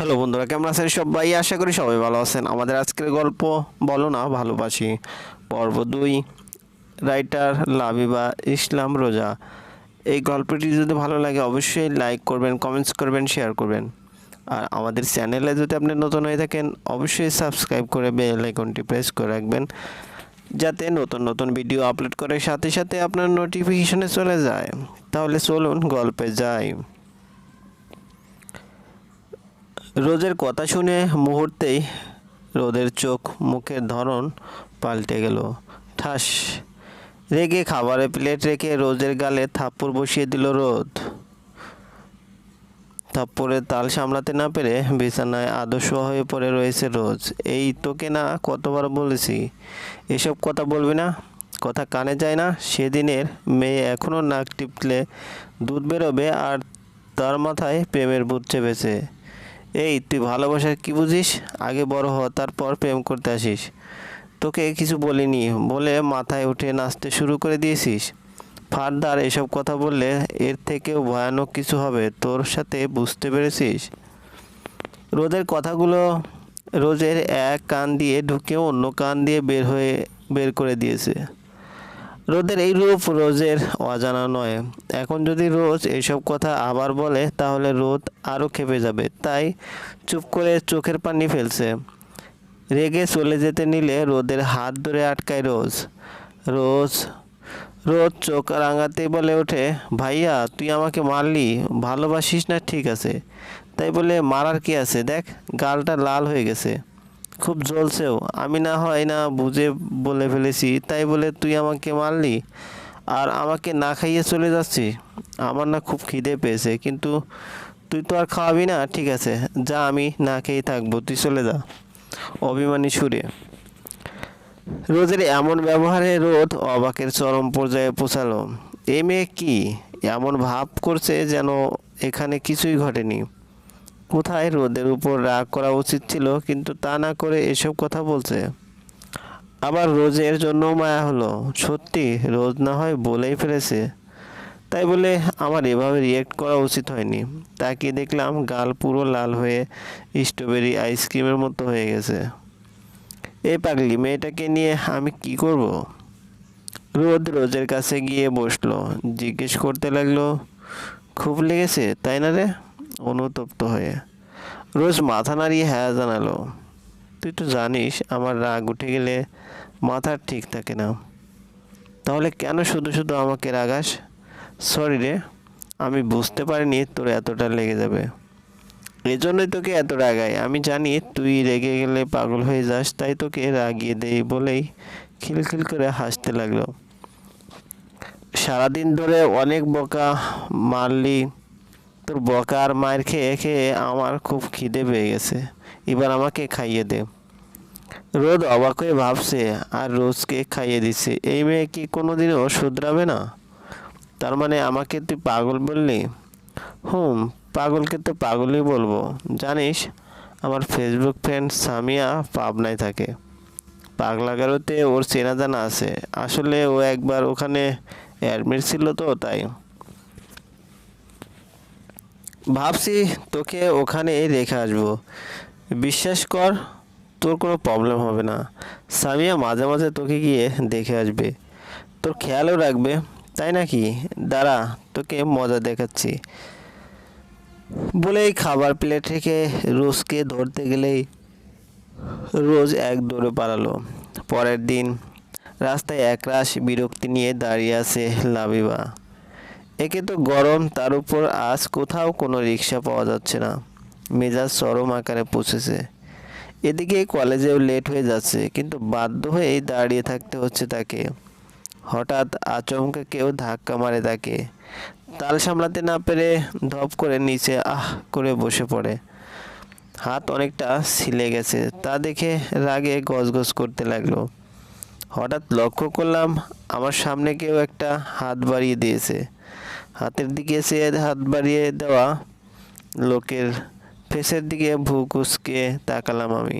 Hello বন্ধুরা, কেমন আছেন সবাই? আশা করি সবাই ভালো আছেন। আমাদের আজকের গল্প বলো না, ভালোবাসি। পর্ব দুই, রাইটার লাবিবা ইসলাম রোজা। এই গল্পটি যদি ভালো লাগে, অবশ্যই লাইক করবেন, কমেন্টস করবেন, শেয়ার করবেন। আর আমাদের চ্যানেলে যদি আপনি নতুন হয়ে থাকেন, অবশ্যই সাবস্ক্রাইব করে বেল আইকনটি প্রেস করে রাখবেন, যাতে নতুন নতুন ভিডিও আপলোড করার সাথে সাথে আপনার নোটিফিকেশনে চলে যায়। তাহলে চলুন গল্পে যাই। রোজের কথা শুনে মুহূর্তেই রোদের চোখ মুখের ধরন পাল্টে গেল। ঠাস, রেগে খাবারের প্লেট রেখে রোজের গালে থাপ্পড় বসিয়ে দিল রোদ। থাপ্পড়ের তাল সামলাতে না পেরে বিছানায় আদর্শ হয়ে পড়ে রয়েছে রোজ। এই তোকে না কতবার বলেছি? এসব কথা বলবি না? কথা কানে যায় না? সেদিনের মেয়ে এখনও নাক টিপলে দুধ বেরোবে আর তার মাথায় প্রেমের ভূত চেপেছে। এই, তুই ভালোবাসা কি বুঝিস? আগে বড় হ, তারপর প্রেম করতে আসিস। তোকে কিছু বলিনি, বলে মাথায় উঠে নাচতে শুরু করে দিয়েছিস। ফারদার এসব কথা বললে এর থেকেও ভয়ানক কিছু হবে, তোর সাথে বুঝতে পেরেছিস? রোদের কথাগুলো রোজের এক কান দিয়ে ঢুকে অন্য কান দিয়ে বের হয়ে, বের করে দিয়েছে। রোদের এই রূপ রোজের অজানা নয়। এখন যদি রোজ এইসব কথা আবার বলে, তাহলে রোদ আরও খেপে যাবে। তাই চুপ করে চোখের পানি ফেলছে। রেগে চলে যেতে নিলে রোদের হাত ধরে আটকায় রোজ। রোজ রোজ চোখ রাঙাতেই বলে ওঠে, ভাইয়া, তুই আমাকে মারলি, ভালোবাসিস না? ঠিক আছে। তাই বলে, মারার কি আছে? দেখ, গালটা লাল হয়ে গেছে। খুব জ্বলছেও। আমি না হয় না বুঝে বলে ফেলেছি, তাই বলে তুই আমাকে মারলি আর আমাকে না খাইয়ে চলে যাচ্ছিস আমার না খুব খিদে পেয়েছে, কিন্তু তুই তো আর খাওয়াবি না, ঠিক আছে, যা আমি না খেয়েই থাকব, তুই চলে যা। অভিমানী সুরে। রোজের এমন ব্যবহারে রোদ অবাকের চরম পর্যায়ে পৌঁছালো। এই মেয়ে কি? এমন ভাব করছে যেন এখানে কিছুই ঘটেনি। কোথায় রোদের উপর রাগ করা উচিত ছিল, কিন্তু তা না করে এসব কথা বলছে। আবার রোজের জন্য মায়া হলো। সত্যি, রোজ না হয় বলেই ফেলেছে। তাই বলে আমার এভাবে রিয়েক্ট করা উচিত হয়নি। তাকে দেখলাম গাল পুরো লাল হয়ে স্ট্রবেরি আইসক্রিমের মতো হয়ে গেছে। এই পাগলি, মেয়েটাকে নিয়ে আমি কি করব? রোদ রোজের কাছে গিয়ে বসল। জিজ্ঞেস করতে লাগল, খুব লেগেছে, তাই না রে? অনুতপ্ত হয়ে। রোজ মাথা নাড়িয়ে হ্যাঁ জানালো। তুই তো জানিস, আমার রাগ উঠে গেলে মাথা ঠিক থাকে না। তাহলে কেন শুধু শুধু আমাকে রাগাস? সরি রে, আমি বুঝতে পারিনি তোর এতটা লেগে যাবে। এজন্যই তোকে এত রাগাই। আমি জানি তুই রেগে গেলে পাগল হয়ে যাস, তাই তোকে রাগিয়ে দেই বলেই খিলখিল করে হাসতে লাগল। সারাদিন ধরে অনেক বকা মারলি তোর বকা আর মায়ের খেয়ে খেয়ে আমার খুব খিদে পেয়ে গেছে। এবার আমাকে খাইয়ে দে। রোদ অবাক হয়ে ভাবছে, আর রোজকে খাইয়ে দিচ্ছে। এই মেয়ে কি কোনো কোনোদিনও শুধরাবে না? তার মানে আমাকে তুই পাগল বললি? হুম, পাগলকে তো পাগলই বলব। জানিস, আমার ফেসবুক ফ্রেন্ড সামিয়া পাবনায় থাকে। পাগলাগারোতে ওর চেনা জানা আছে। আসলে ও একবার ওখানে অ্যাডমিট ছিল তো, তাই। ভাবছি তোকে ওখানে রেখে আসব। বিশ্বাস কর, তোর কোনো প্রবলেম হবে না। সামিয়া মাঝে মাঝে তোকে গিয়ে দেখে আসবে। তোর খেয়ালও রাখবে, তাই নাকি? দাঁড়া, তোকে মজা দেখাচ্ছি। বলেই খাবার প্লেট রেখে রোজকে ধরতে গেলেই রোজ এক দৌড়ে পালালো। পরের দিন রাস্তায় একরাশ বিরক্তি নিয়ে দাঁড়িয়ে আছে লাবিবা। একে তো গরম, তার উপর আজ কোথাও কোনো রিক্সা পাওয়া যাচ্ছে না। মেজাজ চরম আকারে পৌঁছেছে। এদিকে কলেজেও লেট হয়ে যাচ্ছে, কিন্তু বাধ্য হয়ে দাঁড়িয়ে থাকতে হচ্ছে তাকে। হঠাৎ আচমকা কেউ ধাক্কা মারে তাকে। তাল সামলাতে না পেরে ধপ করে নিচে আহ করে বসে পড়ে। হাত অনেকটা ছিলে গেছে, তা দেখে রাগে গজগজ করতে লাগল। হঠাৎ লক্ষ্য করলাম, আমার সামনে কেউ একটা হাত বাড়িয়ে দিয়েছে। হাতের দিকে সে হাত বাড়িয়ে দেওয়া লোকের ফেসের দিকে ভু কুচকে তাকালাম আমি।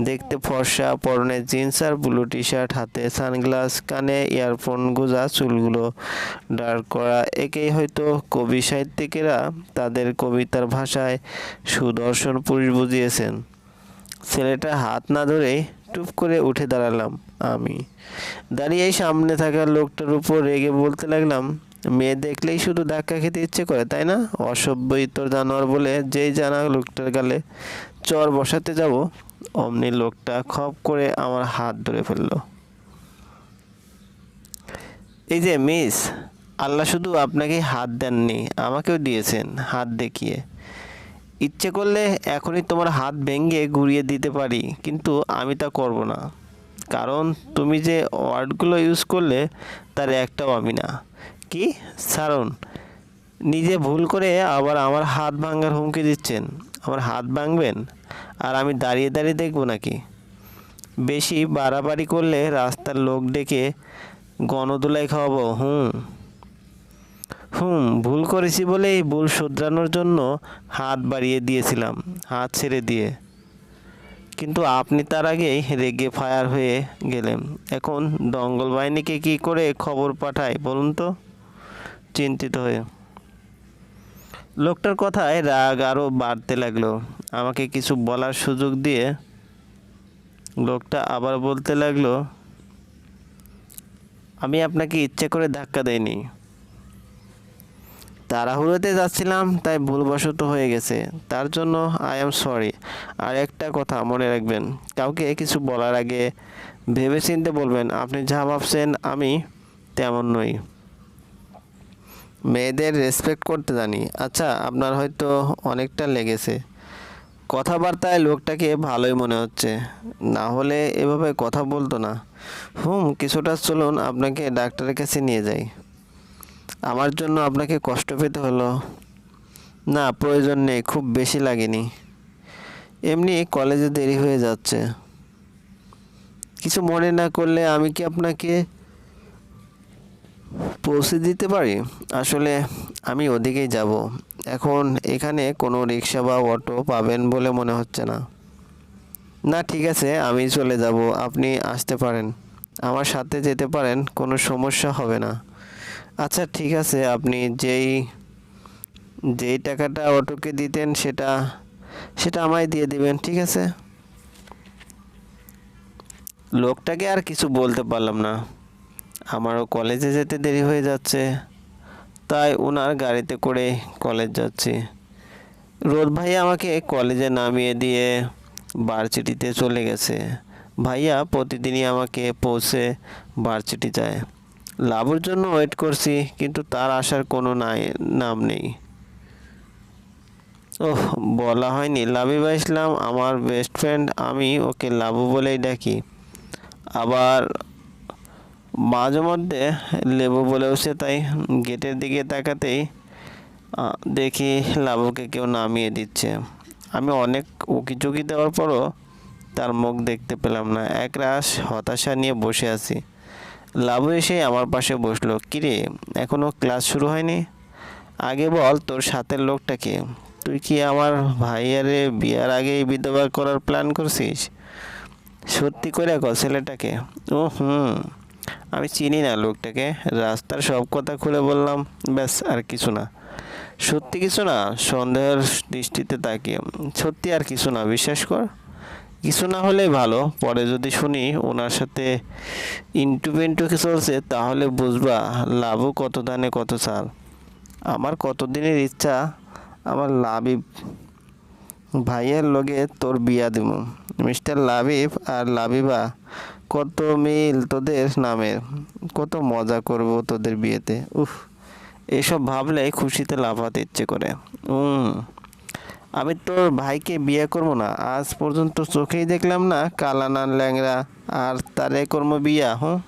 দেখতে ফর্সা, পরনে জিন্স আর ব্লু টি শার্ট হাতে সানগ্লাস, কানে ইয়ারফোন গোজা চুলগুলো ডার্ক করা। একেই হয়তো কবি সাহিত্যিকেরা তাদের কবিতার ভাষায় সুদর্শন পুরুষ বুঝিয়েছেন। ছেলেটা হাত না ধরেই টুপ করে উঠে দাঁড়ালাম আমি। দাঁড়িয়ে সামনে থাকা লোকটার উপর রেগে বলতে লাগলাম মেয়ে দেখলেই শুধু ধাক্কা খেতে ইচ্ছে করে, তাই না? অসভ্যই তোর জানোয়ার বলে যেই জানা লোকটার গালে, চর বসাতে যাব? অমনি লোকটা খপ করে আমার হাত ধরে ফেলল। এই যে মিস, আল্লাহ শুধু আপনাকে হাত দেননি, আমাকেও দিয়েছেন হাত দেখিয়ে। ইচ্ছে করলে এখনই তোমার হাত ভেঙে ঘুরিয়ে দিতে পারি, কিন্তু আমি তা করব না। কারণ তুমি যে ওয়ার্ডগুলো ইউজ করলে, তার একটাও আমি না। কি? সারণ নিজে ভুল করে আবার আমার হাত ভাঙার হুমকি দিচ্ছেন। আমার হাত ভাঙবেন? আর আমি দাঁড়িয়ে দাঁড়িয়ে দেখব নাকি? বেশি বাড়াবাড়ি করলে রাস্তার লোক ডেকে গণদুলাই খাওয়াবো। হুম। হুম, ভুল করেছি বলেই ভুল শুধরানোর জন্য হাত বাড়িয়ে দিয়েছিলাম, হাত ছেড়ে দিয়ে। কিন্তু আপনি তার আগেই রেগে ফায়ার হয়ে গেলেন। এখন দঙ্গল বাহিনীকে কি করে খবর পাঠায় বলুন তো? চিন্তিত হয়ে। লোকটার কথায় রাগ আরও বাড়তে লাগল। আমাকে কিছু বলার সুযোগ দিয়ে লোকটা আবার বলতে লাগল, আমি আপনাকে ইচ্ছে করে ধাক্কা দেইনি। তাড়াহুড়োতে যাচ্ছিলাম, তাই ভুলবশত হয়ে গেছে। তার জন্য আই এম সরি আর একটা কথা মনে রাখবেন, কাউকে কিছু বলার আগে ভেবে চিনতে বলবেন, আপনি যা ভাবছেন আমি তেমন নই। মেয়েদের রেসপেক্ট করতে জানি। আচ্ছা আপনার হয়তো অনেকটা লেগেছে। কথাবার্তায় লোকটাকে ভালোই মনে হচ্ছে। না হলে এভাবে কথা বলতো না। হুম, কিছুটা চলুন আপনাকে ডাক্তারের কাছে নিয়ে যাই। আমার জন্য আপনাকে কষ্ট পেতে হলো। না, প্রয়োজন নেই, খুব বেশি লাগেনি। এমনি কলেজে দেরি হয়ে যাচ্ছে। কিছু মনে না করলে আমি কি আপনাকে পৌঁছে দিতে পারি? আসলে আমি ওদিকেই যাব। এখন এখানে কোনো রিক্সা বা অটো পাবেন বলে মনে হচ্ছে না। না, ঠিক আছে, আমি চলে যাব। আপনি আসতে পারেন। আমার সাথে যেতে পারেন, কোনো সমস্যা হবে না। আচ্ছা ঠিক আছে, আপনি যেই যেই টাকাটা অটোকে দিতেন সেটা সেটা আমায় দিয়ে দিবেন, ঠিক আছে? লোকটাকে আর কিছু বলতে পারলাম না। আমারও কলেজে যেতে দেরি হয়ে যাচ্ছে। তাই ওনার গাড়িতে করে কলেজ যাচ্ছি। রোদ ভাই আমাকে কলেজে নামিয়ে দিয়ে ভার্সিটিতে চলে গেছে। ভাইয়া প্রতিদিনই আমাকে পৌঁছে ভার্সিটি যায়। লাভের জন্য ওয়েট করছি, কিন্তু তার আসার কোনো নাই, নাম নেই। ওহ, বলা হয়নি। লাবিবা ইসলাম, আমার বেস্ট ফ্রেন্ড আমি ওকে লাভু বলেই ডাকি। আবার মাঝে মধ্যে লেবু বলেও সে তাই গেটের দিকে তাকাতেই দেখি লাবুকে কেউ নামিয়ে দিচ্ছে। আমি অনেক উকিচুকি দেওয়ার পরও তার মুখ দেখতে পেলাম না। এক রাস হতাশা নিয়ে বসে আছি। লাবু এসে আমার পাশে বসল, কিরে এখনও ক্লাস শুরু হয়নি? আগে বল তোর সাথের লোকটাকে তুই কি আমার ভাইয়ারে বিয়ার আগেই বিধবা করার প্ল্যান করছিস? সত্যি করে কো ছেলেটাকে? ও হুম। আমি চিনি না লোকটাকে, রাস্তার সব কথা খুলে বললাম, ব্যাস আর কিছু না। সত্যি কিছু না, সন্দেহের দৃষ্টিতে তাকিয়ে সত্যি আর কিছু না, বিশ্বাস কর। কিছু না হলেই ভালো, পরে যদি শুনি ওনার সাথে ইন্টু পিন্টু চলছে, তাহলে বুঝবা লাভও কত দানে কত চাল। আমার কতদিনের ইচ্ছা, আমার লাভই। ভাইয়ের লগে তোর বিয়া দিব। মিস্টার লাবিব আর লাবিবা, কত মিল তোদের নামের? কত মজা করব তোদের বিয়েতে। উফ, এসব ভাবলে খুশিতে লাফাতে ইচ্ছে করে। উম, আমি তোর ভাইকে বিয়ে করব না। আজ পর্যন্ত চোখেই দেখলাম না কালানান ল্যাংরা আর তারে কর্ম বিয়া হুম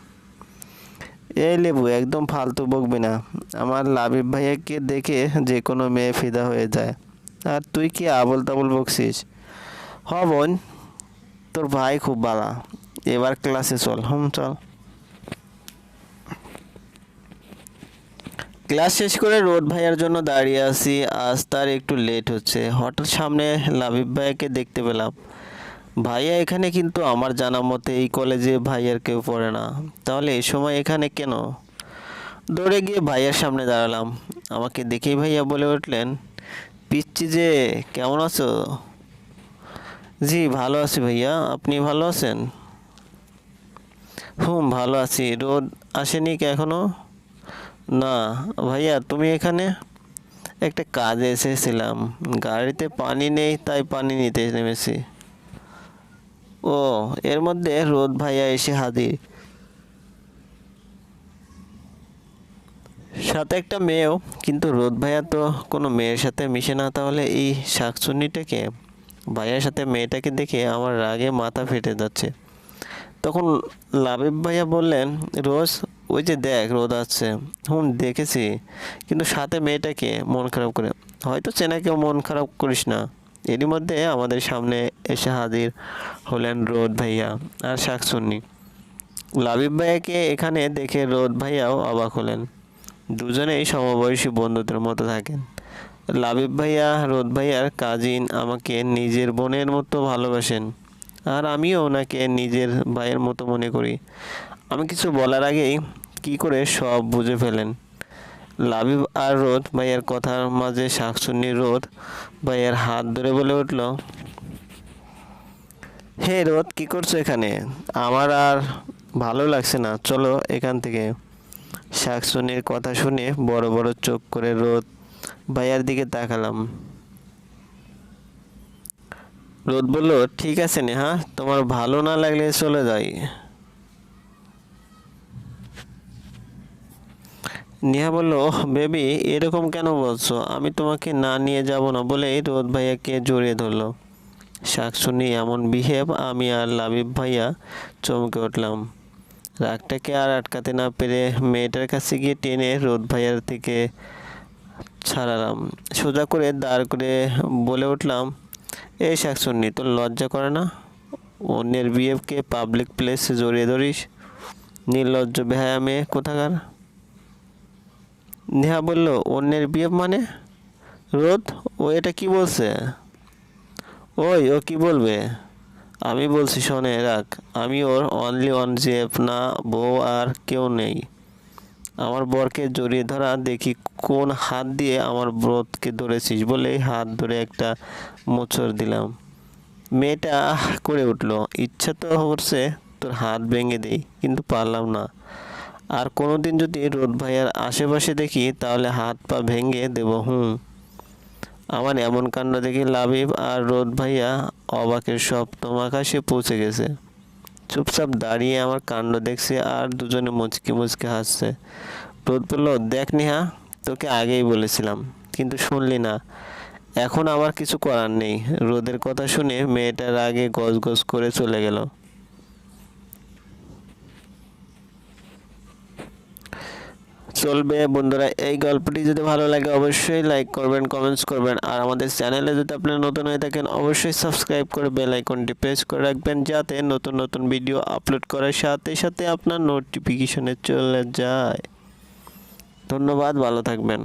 এই লেবু, একদম ফালতু বকবি না। আমার লাবিব ভাইয়াকে দেখে যে কোনো মেয়ে ফিদা হয়ে যায়। আর তুই কি আবল তাবল বকছিস? হ বোন তোর ভাই খুব বালা। এবার ক্লাসে চল, হুম, চল। ক্লাস শেষ করে রোড ভাইয়ার জন্য দাঁড়িয়ে আছি। আজ তার একটু লেট হচ্ছে। হঠাৎ সামনে লাবিব ভাইয়াকে দেখতে পেলাম। ভাইয়া এখানে কিন্তু আমার জানা মতে এই কলেজে ভাইয়ার কেউ পড়ে না। তাহলে এই সময় এখানে কেন? দৌড়ে গিয়ে ভাইয়ার সামনে দাঁড়ালাম। আমাকে দেখেই ভাইয়া বলে উঠলেন পিচ্ছি যে, কেমন আছো? জি, ভালো আছি ভাইয়া। আপনি ভালো আছেন? হুম, ভালো আছি। রোদ আসেনি কি এখনও? না। ভাইয়া, তুমি এখানে? একটা কাজে এসেছিলাম। গাড়িতে পানি নেই, তাই পানি নিতে নেমেছি। ও, এর মধ্যে রোদ ভাইয়া এসে হাজির। সাথে একটা মেয়েও, কিন্তু রোদ ভাইয়া তো কোনো মেয়ের সাথে মিশে না, তাহলে এই শাকচুন্নিটাকে ভাইয়ার সাথে মেয়েটাকে দেখে আমার রাগে মাথা ফেটে যাচ্ছে। তখন লাবিব ভাইয়া বললেন, রোজ ওই যে দেখ, রোদ আসছে। হুম, দেখেছি। কিন্তু সাথে মেয়েটাকে মন খারাপ করে। হয়তো চেনাকেও মন খারাপ করিস না। এরই মধ্যে আমাদের সামনে এসে হাজির হলেন রোদ ভাইয়া আর শাকসুন্নি। লাবিব ভাইয়াকে এখানে দেখে রোদ ভাইয়াও অবাক হলেন। দুজনেই সমবয়সী বন্ধুদের মতো থাকেন। লাবিব ভাইয়া, রোদ ভাইয়ার কাজিন আমাকে নিজের বোনের মতো ভালোবাসেন। আর আমিও ওনাকে নিজের ভাইয়ের মতো মনে করি। আমি কিছু বলার আগেই কি করে সব বুঝে ফেলেন? লাবিব আর রোদ ভাইয়ের কথার মাঝে শাকসুন্নি রোদ ভাইয়ের হাত ধরে বলে উঠল, হে রোদ, কি করছ এখানে? আমার আর ভালো লাগছে না। চলো এখান থেকে। শাকসুনির কথা শুনে বড় বড় চোখ করে রোদ ভাইয়ার দিকে তাকালাম। রোদ বলল, ঠিক আছে নেহা, তোমার ভালো না লাগলে চলে যাই। নেহা বলল বেবি, এরকম কেন বলছো? আমি তোমাকে না নিয়ে যাব না, বলেই রোদ ভাইয়াকে জড়িয়ে ধরলো। শাকসুনি এমন বিহেভ আমি আর লাবিব ভাইয়া চমকে উঠলাম। রাগটাকে আর আটকাতে না পেরে মেয়েটার কাছে গিয়ে টেনে রোদ ভাইয়ার থেকে ছাড়ালাম। সোজা করে দাঁড় করে বলে উঠলাম, এই শাকসুন্নি তোর লজ্জা করে না? অন্যের বিয়েকে পাবলিক প্লেসে জড়িয়ে ধরিস। নির্লজ্জ বেহায়া মেয়ে কোথাকার? নেহা বলল, অন্যের বিয়ে মানে? রোদ, ও এটা কি বলছে? ওই, ও কি বলবে? আমি বলছি, শোনে, রাখ, আমি ওর অনলি ওয়ান জেফ না, বউ আর কেউ নেই। আমার বরকে জড়িয়ে ধরা, দেখি কোন হাত দিয়ে আমার ব্রতকে ধরেছিস বলে হাত ধরে একটা মোচড় দিলাম। মেয়েটা করে উঠল, ইচ্ছা তো করছে তোর হাত ভেঙে দেই, কিন্তু পারলাম না। আর কোনোদিন যদি রোদ ভাইয়ার আশেপাশে দেখি, তাহলে হাত পা ভেঙে দেব, হুম। আমার এমন কাণ্ড দেখে লাবিব আর রোদ ভাইয়া অবাকের সপ্তম আকাশে পৌঁছে গেছে। চুপচাপ দাঁড়িয়ে আমার কাণ্ড দেখছে আর দুজনে মুচকি মুচকি হাসছে। রোদ বলল, দেখ নেহা, তোকে আগেই বলেছিলাম, কিন্তু শুনলি না। এখন আমার কিছু করার নেই। রোদের কথা শুনে মেয়েটার আগে গজ গজ করে চলে গেল। চলবে। বন্ধুরা, এই গল্পটি যদি ভালো লাগে অবশ্যই লাইক করবেন কমেন্টস করবেন। আর আমাদের চ্যানেলে যদি আপনারা নতুন হয়ে থাকেন, অবশ্যই সাবস্ক্রাইব করে বেল আইকনটি প্রেস করে রাখবেন, যাতে নতুন নতুন ভিডিও আপলোড করার সাথে সাথে আপনার নোটিফিকেশনে চলে যায়। ধন্যবাদ, ভালো থাকবেন।